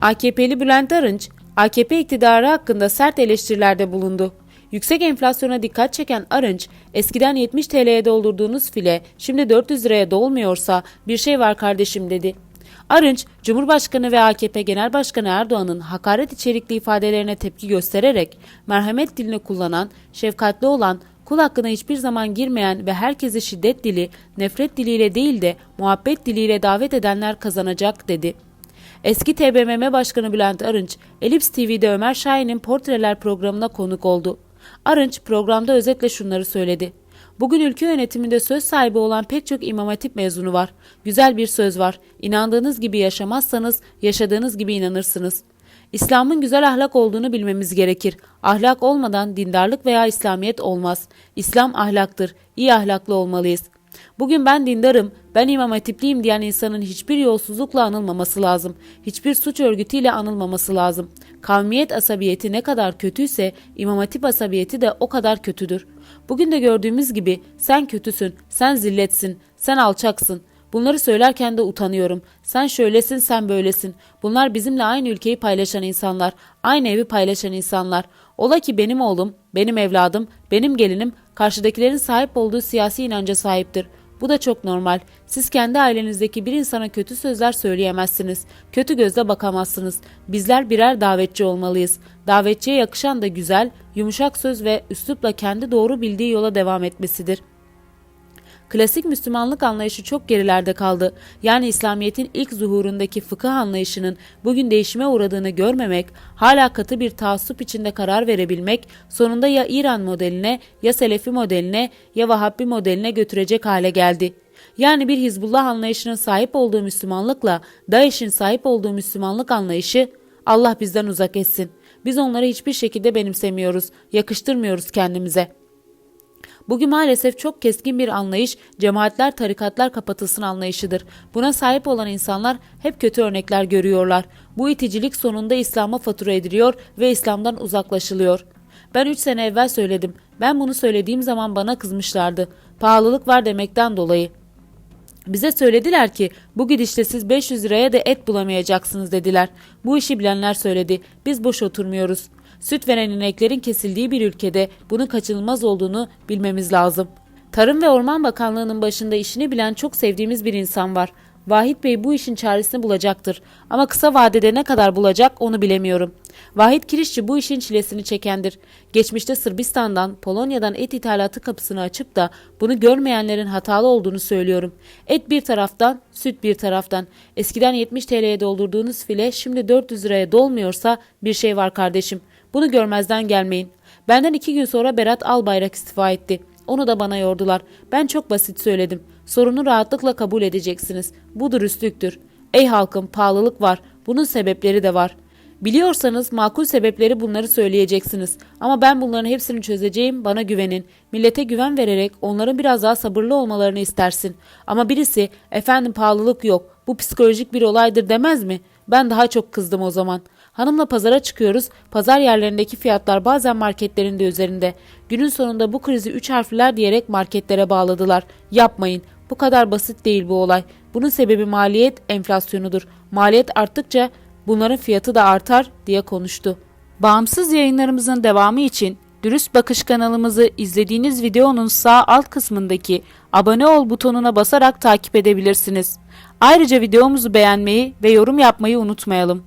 AKP'li Bülent Arınç, AKP iktidarı hakkında sert eleştirilerde bulundu. Yüksek enflasyona dikkat çeken Arınç, eskiden 70 TL'ye doldurduğunuz file şimdi 400 liraya dolmuyorsa bir şey var kardeşim dedi. Arınç, Cumhurbaşkanı ve AKP Genel Başkanı Erdoğan'ın hakaret içerikli ifadelerine tepki göstererek merhamet dilini kullanan, şefkatli olan, kul hakkına hiçbir zaman girmeyen ve herkesi şiddet dili, nefret diliyle değil de muhabbet diliyle davet edenler kazanacak dedi. Eski TBMM Başkanı Bülent Arınç, Elips TV'de Ömer Şahin'in Portreler programına konuk oldu. Arınç programda özetle şunları söyledi. Bugün ülke yönetiminde söz sahibi olan pek çok İmam Hatip mezunu var. Güzel bir söz var. İnandığınız gibi yaşamazsanız yaşadığınız gibi inanırsınız. İslam'ın güzel ahlak olduğunu bilmemiz gerekir. Ahlak olmadan dindarlık veya İslamiyet olmaz. İslam ahlaktır. İyi ahlaklı olmalıyız. Bugün ben dindarım, ben İmam Hatipliyim diyen insanın hiçbir yolsuzlukla anılmaması lazım. Hiçbir suç örgütüyle anılmaması lazım. Kavmiyet asabiyeti ne kadar kötüyse İmam Hatip asabiyeti de o kadar kötüdür. Bugün de gördüğümüz gibi sen kötüsün, sen zilletsin, sen alçaksın. Bunları söylerken de utanıyorum. Sen şöylesin, sen böylesin. Bunlar bizimle aynı ülkeyi paylaşan insanlar, aynı evi paylaşan insanlar. Ola ki benim oğlum, benim evladım, benim gelinim karşıdakilerin sahip olduğu siyasi inanca sahiptir. Bu da çok normal. Siz kendi ailenizdeki bir insana kötü sözler söyleyemezsiniz. Kötü gözle bakamazsınız. Bizler birer davetçi olmalıyız. Davetçiye yakışan da güzel, yumuşak söz ve üslupla kendi doğru bildiği yola devam etmesidir. Klasik Müslümanlık anlayışı çok gerilerde kaldı. Yani İslamiyet'in ilk zuhurundaki fıkıh anlayışının bugün değişime uğradığını görmemek, hala katı bir taassup içinde karar verebilmek, sonunda ya İran modeline, ya Selefi modeline, ya Vahhabi modeline götürecek hale geldi. Yani bir Hizbullah anlayışının sahip olduğu Müslümanlıkla DAEŞ'in sahip olduğu Müslümanlık anlayışı Allah bizden uzak etsin. Biz onları hiçbir şekilde benimsemiyoruz, yakıştırmıyoruz kendimize.'' Bugün maalesef çok keskin bir anlayış cemaatler tarikatlar kapatılsın anlayışıdır. Buna sahip olan insanlar hep kötü örnekler görüyorlar. Bu iticilik sonunda İslam'a fatura ediliyor ve İslam'dan uzaklaşılıyor. Ben 3 sene evvel söyledim. Ben bunu söylediğim zaman bana kızmışlardı. Pahalılık var demekten dolayı. Bize söylediler ki bu gidişle siz 500 liraya da et bulamayacaksınız dediler. Bu işi bilenler söyledi. Biz boş oturmuyoruz. Süt veren ineklerin kesildiği bir ülkede bunun kaçınılmaz olduğunu bilmemiz lazım. Tarım ve Orman Bakanlığı'nın başında işini bilen çok sevdiğimiz bir insan var. Vahit Bey bu işin çaresini bulacaktır. Ama kısa vadede ne kadar bulacak onu bilemiyorum. Vahit Kirişçi bu işin çilesini çekendir. Geçmişte Sırbistan'dan, Polonya'dan et ithalatı kapısını açıp da bunu görmeyenlerin hatalı olduğunu söylüyorum. Et bir taraftan, süt bir taraftan. Eskiden 70 TL'ye doldurduğunuz file şimdi 400 liraya dolmuyorsa bir şey var kardeşim. Bunu görmezden gelmeyin. Benden iki gün sonra Berat Albayrak istifa etti. Onu da bana yordular. Ben çok basit söyledim. Sorunu rahatlıkla kabul edeceksiniz. Bu dürüstlüktür. Ey halkım pahalılık var. Bunun sebepleri de var. Biliyorsanız makul sebepleri bunları söyleyeceksiniz. Ama ben bunların hepsini çözeceğim. Bana güvenin. Millete güven vererek onların biraz daha sabırlı olmalarını istersin. Ama birisi efendim pahalılık yok. Bu psikolojik bir olaydır demez mi? Ben daha çok kızdım o zaman. Hanımla pazara çıkıyoruz. Pazar yerlerindeki fiyatlar bazen marketlerin de üzerinde. Günün sonunda bu krizi üç harfler diyerek marketlere bağladılar. Yapmayın. Bu kadar basit değil bu olay. Bunun sebebi maliyet enflasyonudur. Maliyet arttıkça bunların fiyatı da artar diye konuştu. Bağımsız yayınlarımızın devamı için Dürüst Bakış kanalımızı izlediğiniz videonun sağ alt kısmındaki abone ol butonuna basarak takip edebilirsiniz. Ayrıca videomuzu beğenmeyi ve yorum yapmayı unutmayalım.